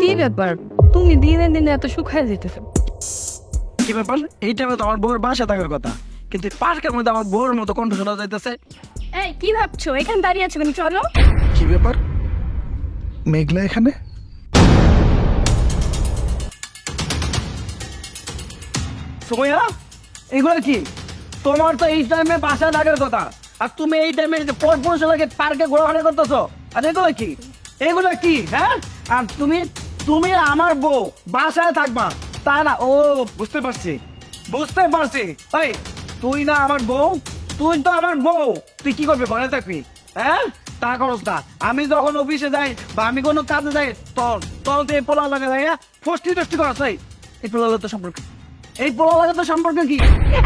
কি ব্যাপার? তুমি দিনে দিনে এত শুকায় যেতেছো। কি ব্যাপার? এই টাইমে তো আমার বউয়ের বাসা থাকার কথা। কিন্তু পার্কের মধ্যে আমার মতো কণ্ঠ শোনা যাইতেছে। এই কি ভাবছ? এখানে দাঁড়িয়ে আছো কেন? চলো। কি ব্যাপার? মেঘলা এখানে? সোয়া এগুলো কি? তোমার তো এই টাইমে বাসা থাকার কথা। আর তুমি এই টাইমে পর পৌরসভাকে পার্কে ঘোরাঘুরি করতেছো, আর এগুলো কি? এগুলো কি হ্যাঁ? আর তুমি তুমি আমার বউ, বাসায় থাকবা। তা না, ও, বুঝতে পারছি বুঝতে পারছি। এই, তুই না আমার বউ, তুই তো আমার বউ। তুই কি করবি, ঘরে থাকবি হ্যাঁ? তা করস না। আমি যখন অফিসে যাই বা আমি কোনো কাজে যাই তোর তোর তো এই পোলা লাগা যায় ফষ্টি টষ্টি করাস, এই। এই পোলা তো সম্পর্কে এই পোলা তো সম্পর্কে কি?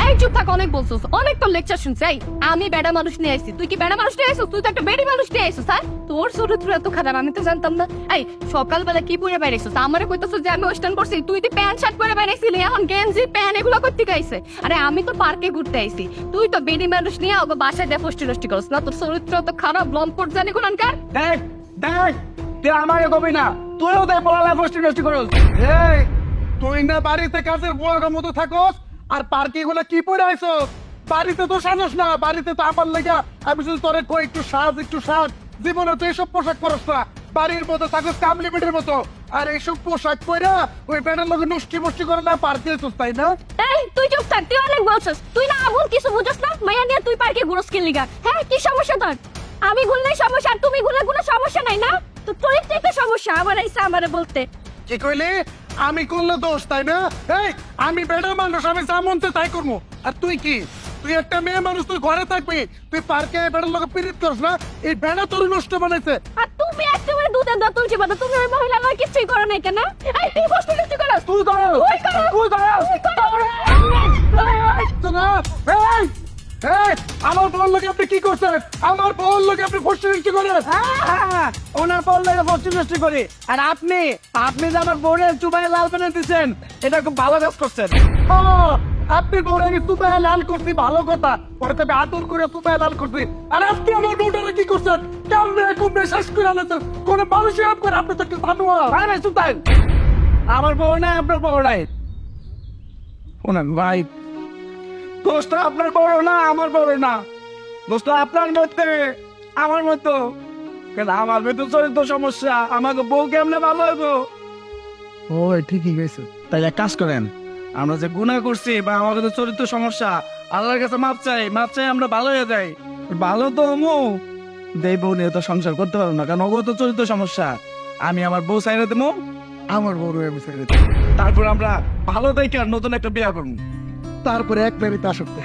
এই চুপ থাক অনেক বলছো অনেক তো লেকচার শুনছি। এই আমি বেড়া মানুষ নিয়ে আসছি। তুই কি বেড়া মানুষ নিয়ে আসছিস? তুই তো একটা বেড়ি মানুষ নিয়ে আসছিস স্যার তোর চরিত্র এত খারাপ আমি তো জানতাম না। এই সকালবেলা কি পরে বাইরেছিস আমারে কইতাছ যে আমি ওয়েস্টার্ন করছি তুই তো প্যান্ট শার্ট পরে বাইরেছিলি এখন গেঞ্জি প্যান্ট এগুলো করতে গাইছে আরে আমি তো পার্কে ঘুরতে আইছি। তুই তো বেড়ি মানুষ নিয়ে ওকে বাসায় দিয়ে ফষ্টি নষ্টি করছ না? তোর চরিত্র তো খারাপ লম্পট জানি কোনকার দেখ দেখ তুই আমাকে কবি না। তুইও তাই পোলা লাগা ফষ্টি টষ্টি করস। এই তুই না বাড়িতে কাজের বুয়াগের মতো থাকস, আর পার্কে গুলো কি পরে আইছো বাড়িতে তো সাজস না, বাড়িতে তো আমার লেগা আমি শুধু তোরে কই, একটু সাজ একটু সাজ। জীবনে তো এইসব পোশাক পরস না, বাড়ির মতো থাকস কামলিমিটের মতো। আর এইসব পোশাক পরে ওই প্যান্টের লোক নষ্টি মুষ্টি করে না পার্কে আইছস তাই না? এই, তুই চুপ থাক, তুই অনেক বলছিস। তুই না আবুল কিছু বুঝছ না? মাইয়া নিয়ে তুই পার্কে ঘুরস কি লিগা? হ্যাঁ কি সমস্যা তোর? আমি ঘুরলেই সমস্যা, আর তুমি ঘুরলে কোনো সমস্যা নাই না? তো তোর তো সমস্যা, আমার আইসা আমারে বলতে। কি কইলে? আমি করলে দোষ তাই না? এই আমি বেড়া মানুষ আমি যা মন তাই করব। আর তুই কি? তুই একটা মেয়ে মানুষ তুই ঘরে থাকবি। তুই পার্কে বেড়ার লোক পিরিত করিস না? এই বেড়া তোর নষ্ট বানাইছে। আর তুমি একেবারে দুধের দাঁত তুলছি বাদা তুমি ওই মহিলা নয় কিছুই করো নাই কেন? এই তুই কষ্ট করতে করো তুই কর। তুই করো তুই কর তো না এই এই আমার বল লোকে আপনি কি করছেন? আমার বল লোকে আপনি ফসি কি করেন। ওনার পর লাগে ফষ্টি নষ্টি করি। আর আপনি আপনি যে আমার বোনের চুবাই লাল পেনে দিচ্ছেন এটা খুব ভালো কাজ করছেন। আপনি বলে আমি তুপায় লাল করছি ভালো কথা। পরে তবে আদর করে তুপায় লাল করছি। আর আপনি আমার বউটারে কি করছেন? কেমনে কুমড়ে শেষ করে আনতেন কোন মানুষের আপ করে আপনি তো একটু ভানুয়া আমার বউ নাই আপনার বউ নাই। শোনেন ভাই দোষটা আপনার বড় না আমার বড় না। দোষটা আপনার মধ্যে আমার মতো। কেন আমার মধ্যে চরিত্র সমস্যা আমাকে বউ কেমনে ভালো হইব? ও ঠিকই গেছে তাই এক কাজ করেন আমরা যে গুনাহ করছি বা আমাদের তো চরিত্র সমস্যা আল্লাহর কাছে মাপ চাই মাপ চাই আমরা ভালো হয়ে যাই। ভালো তো মো দেই বউ নিয়ে তো সংসার করতে পারব না কারণ ওগো তো চরিত্র সমস্যা। আমি আমার বউ চাইলে দেবো আমার বউ আমি ছেড়ে তারপর আমরা ভালো দেখে আর নতুন একটা বিয়া করব। তারপরে এক প্যারিতে আসক্ত।